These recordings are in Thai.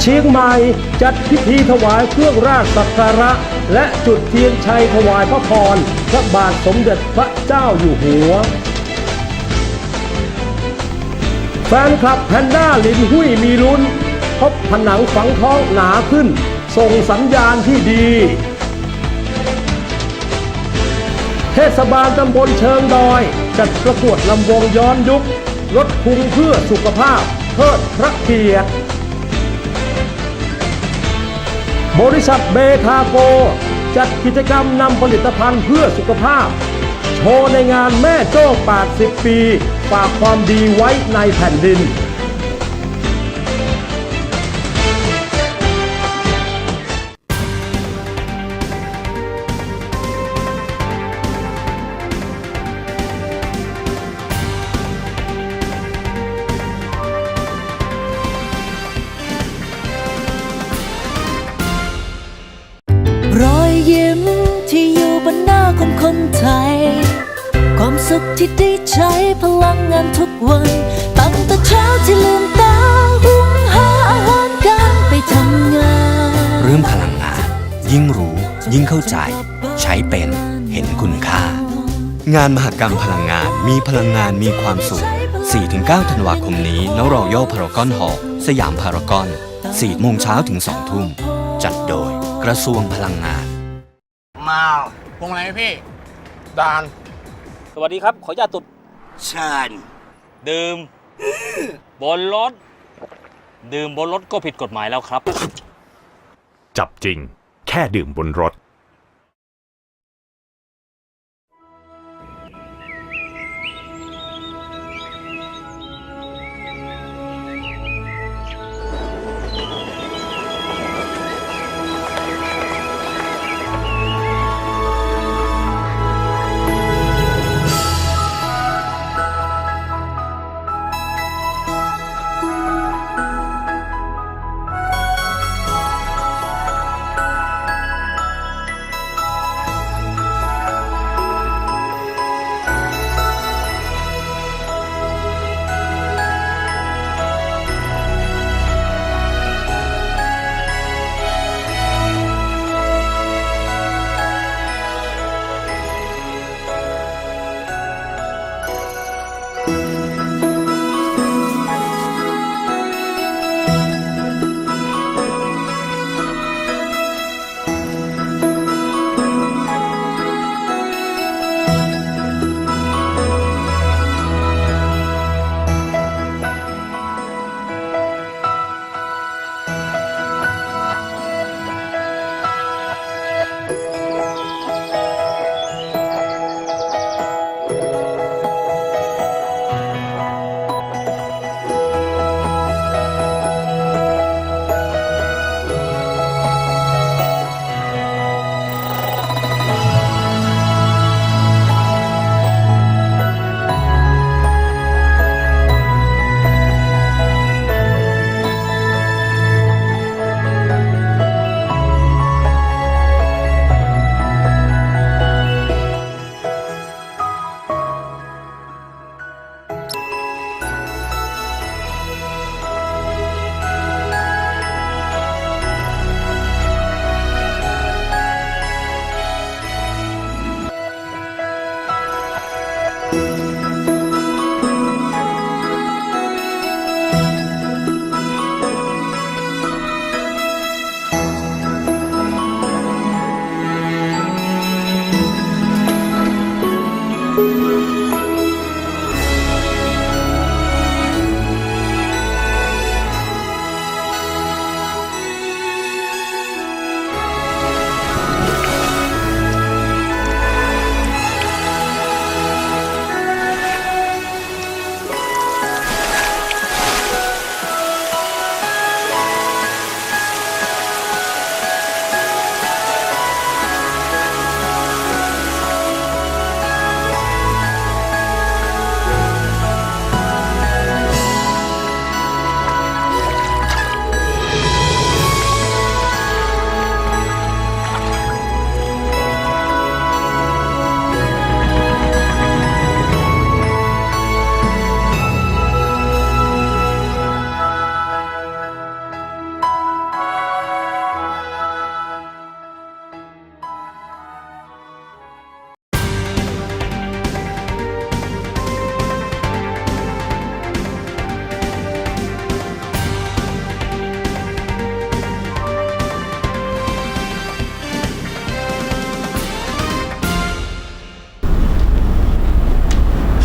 เชียงใหม่จัดพิธีถวายเครื่องราชสักการะ และจุดเทียนชัยถวายพระพรพระบาทสมเด็จพระเจ้าอยู่หัว แฟนคลับแพนด้าลินหุ้ยมีลุ้น พบผนังฝังท้องหนาขึ้น ส่งสัญญาณที่ดี เทศบาลตำบลเชิงดอย จัดประกวดลำวงย้อนยุคลดพุงเพื่อสุขภาพเทิดพระเกียรติ บริษัทเบทาโก จัดกิจกรรมนำผลิตภัณฑ์เพื่อสุขภาพ โชว์ในงานแม่โจ้80 ปี ฝากความดีไว้ในแผ่นดิน ลังงานทุกวันตั้งแต่เช้าที่ลืมตาหุงหาอาหารการไปทำงานเรื่องพลังงาน ยิ่งรู้ ยิ่งเข้าใจ ใช้เป็นเห็นคุณค่า งานมหกรรมพลังงานมีพลังงานมีความสุข 4-9 ธันวาคมนี้ณรอยัลพารากอนฮอลล์สยามพารากอน4โมงเช้าถึง2ทุ่ม จัดโดยกระทรวงพลังงาน มาพวงอะไรพี่ ดาน สวัสดีครับ ขออนุญาตตุด เชิญ ดื่ม บนรถ ดื่มบนรถก็ผิดกฎหมายแล้วครับ จับจริง แค่ดื่มบนรถ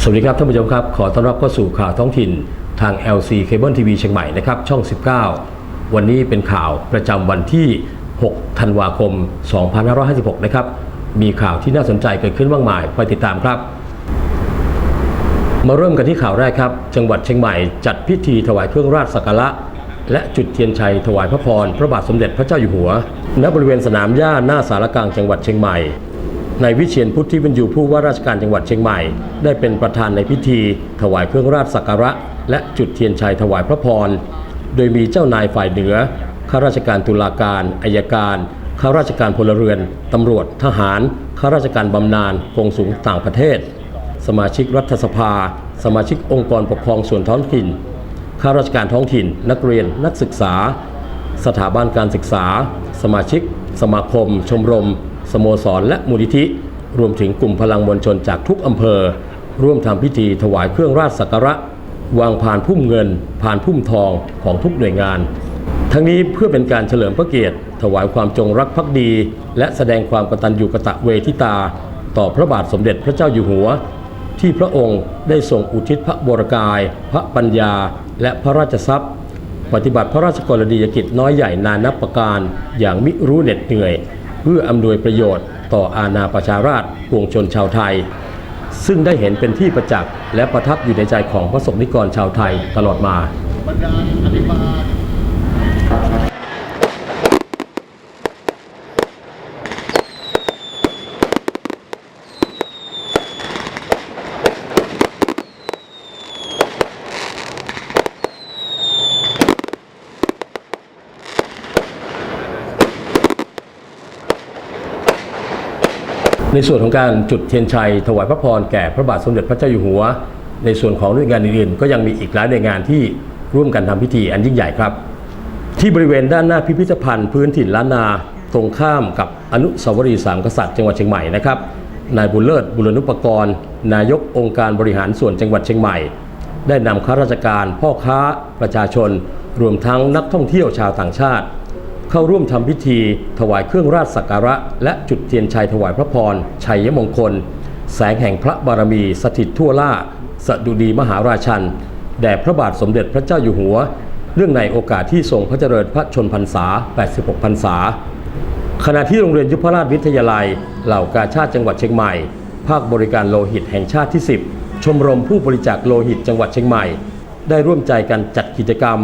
วัสดีครับท่านผู้ชมครับ ขอต้อนรับเข้าสู่ข่าวท้องถิ่นทาง LC Cable TV เชียงใหม่นะครับช่อง 19 วันนี้เป็นข่าวประจำวันที่ 6 ธันวาคม 2556 นะครับ มีข่าวที่น่าสนใจเกิดขึ้นมากมายไปติดตามครับ มาเริ่มกันที่ข่าวแรกครับ จังหวัดเชียงใหม่จัดพิธีถวายเครื่องราชสักการะและจุดเทียนชัยถวายพระพรพระบาทสมเด็จพระเจ้าอยู่หัว ณบริเวณสนามหญ้าหน้าสารกลางจังหวัดเชียงใหม่ นายวิเชียนพุทธิบรรยูผู้ว่าราชการจังหวัดเชียงใหม่ ได้เป็นประธานในพิธี ถวายเครื่องราชสักการะ และจุดเทียนชัยถวายพระพร โดยมีเจ้านายฝ่ายเหนือข้าราชการตุลาการอายการข้าราชการพลเรือน ตำรวจทหารข้าราชการบำนาญกงสุลต่างประเทศ สมาชิกรัฐสภา สมาชิกองค์กรปกครองส่วนท้องถิ่นข้าราชการท้องถิ่น นักเรียนนักศึกษา สถาบันการศึกษา สมาชิก สมาคม ชมรม สโมสรและมูลนิธิ รวมถึงกลุ่มพลังมวลชนจากทุกอำเภอ ร่วมทำพิธีถวายเครื่องราชสักการะ วางผ่านพุ่มเงิน ผ่านพุ่มทองของทุกหน่วยงาน ทั้งนี้เพื่อเป็นการเฉลิมพระเกียรติ ถวายความจงรักภักดี และแสดงความกตัญญูกตเวทิตา ต่อพระบาทสมเด็จพระเจ้าอยู่หัว ที่พระองค์ได้ทรงอุทิศพระบรกาย พระปัญญา และพระราชทรัพย์ ปฏิบัติพระราชกรณียกิจน้อยใหญ่นานับประการอย่างมิรู้เหน็ดเหนื่อย เพื่ออำนวยประโยชน์ต่ออาณาประชาราษฎร์ปวงชนชาวไทย ซึ่งได้เห็นเป็นที่ประจักษ์และประทับอยู่ในใจของพระสงฆ์นิกรชาวไทยตลอดมา ในส่วนของการจุดเทียนชัย ถวายพระพรแก่พระบาทสมเด็จพระเจ้าอยู่หัว ในส่วนของหน่วยงานอื่นๆ ก็ยังมีอีกหลายหน่วยงานที่ร่วมกันทำพิธีอันยิ่งใหญ่ครับ ที่บริเวณด้านหน้าพิพิธภัณฑ์พื้นถิ่นล้านนาตรงข้ามกับอนุสาวรีย์สามกษัตริย์จังหวัดเชียงใหม่นะครับนายบุญเลิศบุรณุปกรณ์ นายกองค์การบริหารส่วนจังหวัดเชียงใหม่ ได้นำข้าราชการ พ่อค้าประชาชน รวมทั้งนักท่องเที่ยวชาวต่างชาติ เข้าร่วมทำพิธี ถวายเครื่องราชสักการะ และจุดเทียนชัยถวายพระพร ชัยมงคล แสงแห่งพระบารมีสถิตทั่วล่า สดุดีมหาราชัน แด่พระบาทสมเด็จพระเจ้าอยู่หัว เรื่องในโอกาสที่ทรงพระเจริญพระชนพรรษา 86 พรรษา ขณะที่โรงเรียนยุพราชวิทยาลัย เหล่ากาชาติจังหวัดเชียงใหม่ ภาคบริการโลหิตแห่งชาติที่ 10 ชมรมผู้บริจาคโลหิตจังหวัดเชียงใหม่ ได้ร่วมใจกันจัดกิจกรรม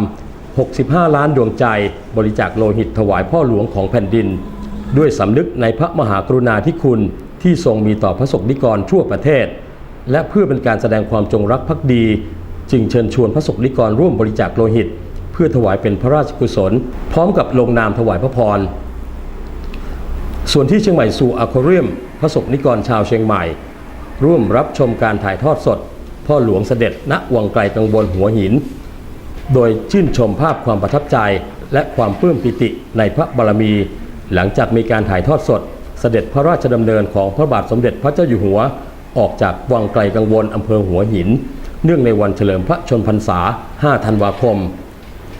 65 ล้านดวงใจบริจาคโลหิตถวายพ่อหลวงของแผ่นดิน ด้วยสำนึกในพระมหากรุณาธิคุณที่ทรงมีต่อพระสงฆ์นิกรทั่วประเทศ และเพื่อเป็นการแสดงความจงรักภักดี จึงเชิญชวนพระสงฆ์นิกรร่วมบริจาคโลหิต เพื่อถวายเป็นพระราชกุศล พร้อมกับลงนามถวายพระพรส่วนที่เชียงใหม่สู่อะควาเรียมพระสงฆ์นิกรชาวเชียงใหม่ ร่วมรับชมการถ่ายทอดสด พ่อหลวงเสด็จณวังไกลกังวลหัวหิน โดยชื่นชมภาพความประทับใจ และความปลื้มปิติในพระบารมี หลังจากมีการถ่ายทอดสด เสด็จพระราชดำเนินของพระบาทสมเด็จพระเจ้าอยู่หัว ออกจากวังไกลกังวลอำเภอหัวหิน เนื่องในวันเฉลิมพระชนพรรษา 5 ธันวาคม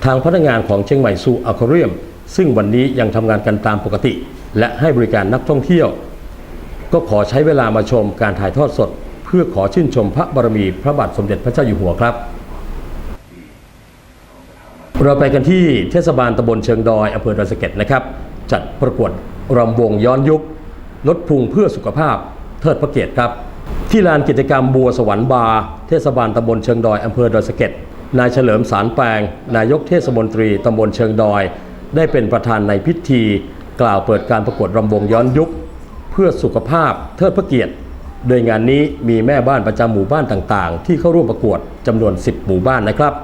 ทางพนักงานของเชียงใหม่ซูอะควาเรียม ซึ่งวันนี้ยังทำงานกันตามปกติ และให้บริการนักท่องเที่ยว ก็ขอใช้เวลามาชมการถ่ายทอดสด เพื่อขอชื่นชมพระบารมีพระบาทสมเด็จพระเจ้าอยู่หัวครับ เราไปกันที่เทศบาลตำบลเชิงดอยอำเภอดอยสะเก็ดนะครับ จัดประกวดรำวงย้อนยุค ลดพุงเพื่อสุขภาพ เทิดพระเกียรติครับ ที่ลานกิจกรรมบัวสวรรค์บาร์เทศบาลตำบลเชิงดอยอำเภอดอยสะเก็ดนายเฉลิมสารแปลง นายกเทศมนตรีตำบลเชิงดอย ได้เป็นประธานในพิธี กล่าวเปิดการประกวดรำวงย้อนยุค เพื่อสุขภาพเทิดพระเกียรติ โดยงานนี้มีแม่บ้านประจำหมู่บ้านต่างๆ ที่เข้าร่วมประกวดจำนวน 10 หมู่บ้านนะครับ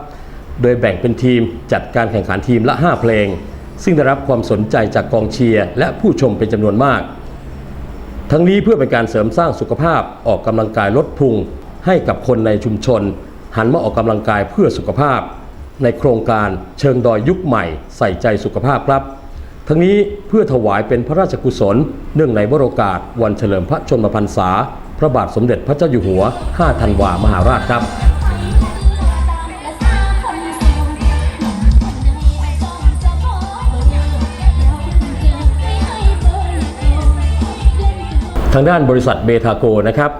โดยแบ่งเป็นทีมจัดการแข่งขันทีมละ 5 เพลง ซึ่งได้รับความสนใจจากกองเชียร์และผู้ชมเป็นจำนวนมาก ทั้งนี้เพื่อเป็นการเสริมสร้างสุขภาพออกกำลังกายลดพุง ให้กับคนในชุมชน หันมาออกกำลังกายเพื่อสุขภาพ ในโครงการเชิงดอยยุคใหม่ ใส่ใจสุขภาพครับ ทั้งนี้เพื่อถวายเป็นพระราชกุศล เนื่องในวโรกาสวันเฉลิมพระชนมพรรษา พระบาทสมเด็จพระเจ้าอยู่หัว 5 ธันวามหาราชครับ ทางด้านบริษัทเบทาโกนะครับ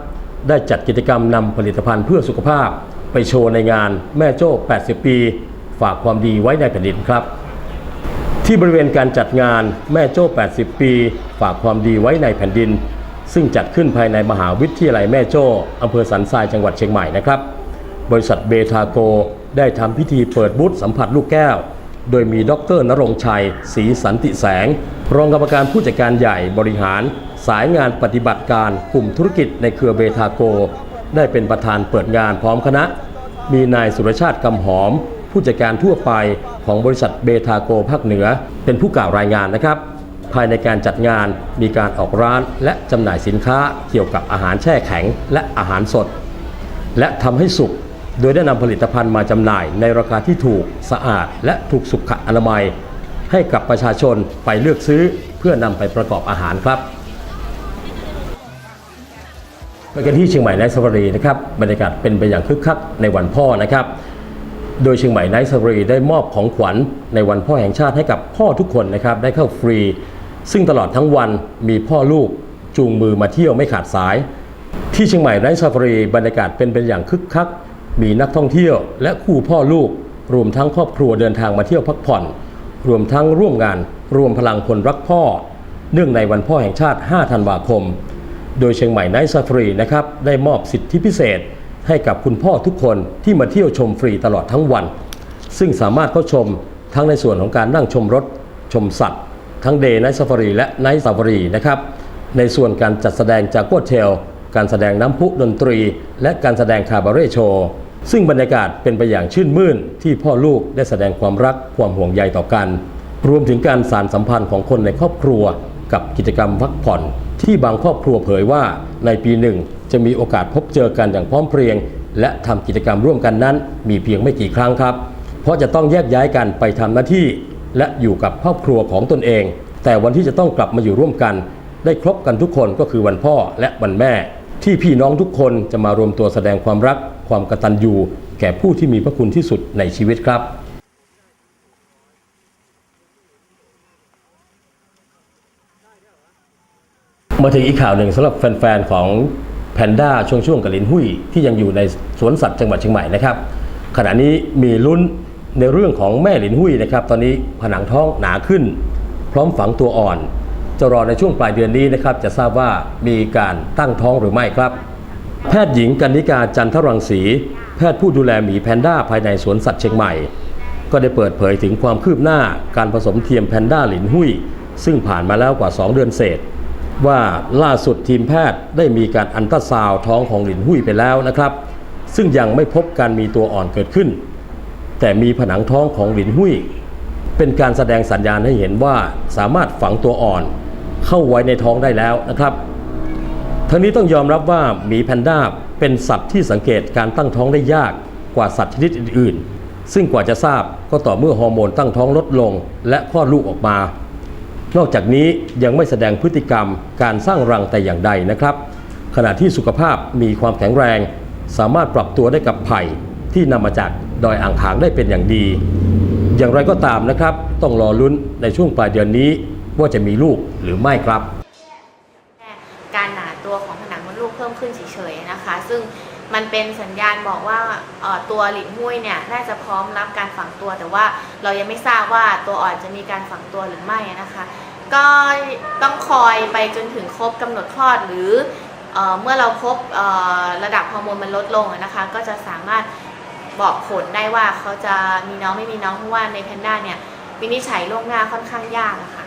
ได้จัดกิจกรรมนำผลิตภัณฑ์เพื่อสุขภาพ ไปโชว์ในงานแม่โจ้ 80 ปี ฝากความดีไว้ในแผ่นดินครับ ที่บริเวณการจัดงานแม่โจ้ 80 ปี ฝากความดีไว้ในแผ่นดิน ซึ่งจัดขึ้นภายในมหาวิทยาลัยแม่โจ้อำเภอสันทรายจังหวัดเชียงใหม่นะครับ บริษัทเบทาโกได้ทำพิธีเปิดบูธสัมผัสลูกแก้ว โดยมีดรนรงชัยศรีสันติแสง รองกรรมการผู้จัดการใหญ่บริหาร สายงานปฏิบัติการกลุ่มธุรกิจในเครือเบทาโก ได้เป็นประธานเปิดงานพร้อมคณะ มีนายสุรชาติกำหอม ผู้จัดการทั่วไปของบริษัทเบทาโกภาคเหนือ เป็นผู้กล่าวรายงานนะครับ ภายในการจัดงานมีการออกร้านและจำหน่ายสินค้าเกี่ยวกับอาหารแช่แข็งและอาหารสด และทำให้สุกโดยได้นำผลิตภัณฑ์มาจำหน่ายในราคาที่ถูกสะอาด และถูกสุขอนามัย ให้กับประชาชนไปเลือกซื้อเพื่อนำไปประกอบอาหารครับ ไปกันที่เชียงใหม่ไนท์ซาฟารีนะครับบรรยากาศเป็นไปอย่างคึกคักในวันพ่อนะครับ โดยเชียงใหม่ไนท์ซาฟารีได้มอบของขวัญในวันพ่อแห่งชาติให้กับพ่อทุกคนนะครับได้เข้าฟรี ซึ่งตลอดทั้งวันมีพ่อลูกจูงมือมาเที่ยวไม่ขาดสาย ที่เชียงใหม่ไนท์ซาฟารีบรรยากาศเป็นไปอย่างคึกคัก มีนักท่องเที่ยว และคู่พ่อลูก รวมทั้งครอบครัวเดินทางมาเที่ยวพักผ่อน รวมทั้งร่วมงาน รวมพลังคนรักพ่อ เนื่องในวันพ่อแห่งชาติ 5 ธันวาคม โดยเชียงใหม่ไนท์ซาฟรีนะครับได้มอบสิทธิพิเศษ ให้กับคุณพ่อทุกคนที่มาเที่ยวชมฟรีตลอดทั้งวัน ซึ่งสามารถเข้าชมทั้งในส่วนของการนั่งชมรถชมสัตว์ ทั้งเดย์ไนท์ซาฟารีและไนท์ซาฟารีนะครับในส่วนการจัดแสดงจากกัวเทล การแสดงน้ำพุดนตรี และการแสดงคาบาเร่โชว์ซึ่งบรรยากาศเป็นไปอย่างชื่นมื่น ที่พ่อลูกได้แสดงความรักความห่วงใยต่อกัน รวมถึงการสานสัมพันธ์ของคนในครอบครัว กับกิจกรรมพักผ่อน ที่บางครอบครัวเผยว่าในปีหนึ่งจะมีโอกาสพบเจอกันอย่างพร้อมเพรียง และทำกิจกรรมร่วมกันนั้น มีเพียงไม่กี่ครั้งครับ เพราะจะต้องแยกย้ายกันไปทำหน้าที่ และอยู่กับครอบครัวของตนเอง แต่วันที่จะต้องกลับมาอยู่ร่วมกัน ได้ครบกันทุกคนก็คือวันพ่อและวันแม่ ที่พี่น้องทุกคนจะมารวมตัวแสดงความรัก ความกตัญญูแก่ผู้ที่มีพระคุณที่สุดในชีวิตครับ มาถึงอีกข่าวหนึ่งสำหรับแฟนๆของแพนด้าช่วงช่วงๆกับลินหุยที่ยังอยู่ในสวนสัตว์จังหวัดเชียงใหม่นะครับขณะนี้มีลุ้นในเรื่องของแม่ลินหุยนะครับตอนนี้ผนังท้องหนาขึ้น พร้อมฝังตัวอ่อน จะรอในช่วงปลายเดือนนี้นะครับจะทราบว่ามีการตั้งท้องหรือไม่ครับ แพทย์หญิงกันนิกาจันทรังสี แพทย์ผู้ดูแลหมีแพนด้าภายในสวนสัตว์เชียงใหม่ ก็ได้เปิดเผยถึงความคืบหน้าการผสมเทียมแพนด้าหลินหุยซึ่งผ่านมาแล้วกว่า 2 เดือนเศษ ว่าล่าสุดทีมแพทย์ได้มีการอันตราซาวท้องของหลินหุ้ยไปแล้วนะครับ ซึ่งยังไม่พบการมีตัวอ่อนเกิดขึ้น แต่มีผนังท้องของหลินหุ้ย เป็นการแสดงสัญญาณให้เห็นว่าสามารถฝังตัวอ่อนเข้าไว้ในท้องได้แล้วนะครับทั้งนี้ต้องยอมรับว่าหมีแพนด้าเป็นสัตว์ที่สังเกตการตั้งท้องได้ยากกว่าสัตว์ชนิดอื่นๆ ซึ่งกว่าจะทราบก็ต่อเมื่อฮอร์โมนตั้งท้องลดลง และคลอดลูกออกมา นอกจากนี้ยังไม่แสดงพฤติกรรมการสร้างรังแต่อย่างใดนะครับ ขณะที่สุขภาพมีความแข็งแรง สามารถปรับตัวได้กับไผ่ที่นำมาจากดอยอ่างขางได้เป็นอย่างดี อย่างไรก็ตามนะครับ ต้องรอลุ้นในช่วงปลายเดือนนี้ว่าจะมีลูกหรือไม่ครับ การหนาตัวของผนังมดลูกเพิ่มขึ้นเฉยๆนะคะ ซึ่ง มันเป็นสัญญาณบอกว่าเอ่อตัวหลินหุ้ยเนี่ยน่าจะพร้อมรับการฝังตัว แต่ว่าเรายังไม่ทราบว่าตัวอ่อนจะมีการฝังตัวหรือไม่นะคะ ก็ต้องคอยไปจนถึงครบกำหนดคลอดหรือเออเมื่อเราพบเอ่อระดับฮอร์โมนมันลดลงอะนะคะ ก็จะสามารถบอกผลได้ว่าเขาจะมีน้องไม่มีน้องเพราะว่าในแพนด้าเนี่ยวินิจฉัยล่วงหน้าค่อนข้างยากอะค่ะ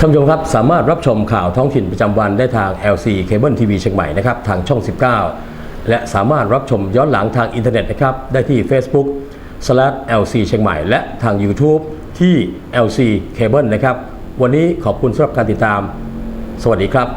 ท่านผู้ชมครับสามารถรับชมข่าวท้องถิ่นประจำวันได้ทาง LC Cable TV เชียงใหม่นะครับ ทางช่อง 19 และสามารถรับชมย้อนหลังทางอินเทอร์เน็ตนะครับ ได้ที่ Facebook LC เชียงใหม่ และทาง YouTube ที่ LC Cable นะครับ วันนี้ขอบคุณสำหรับการติดตาม สวัสดีครับ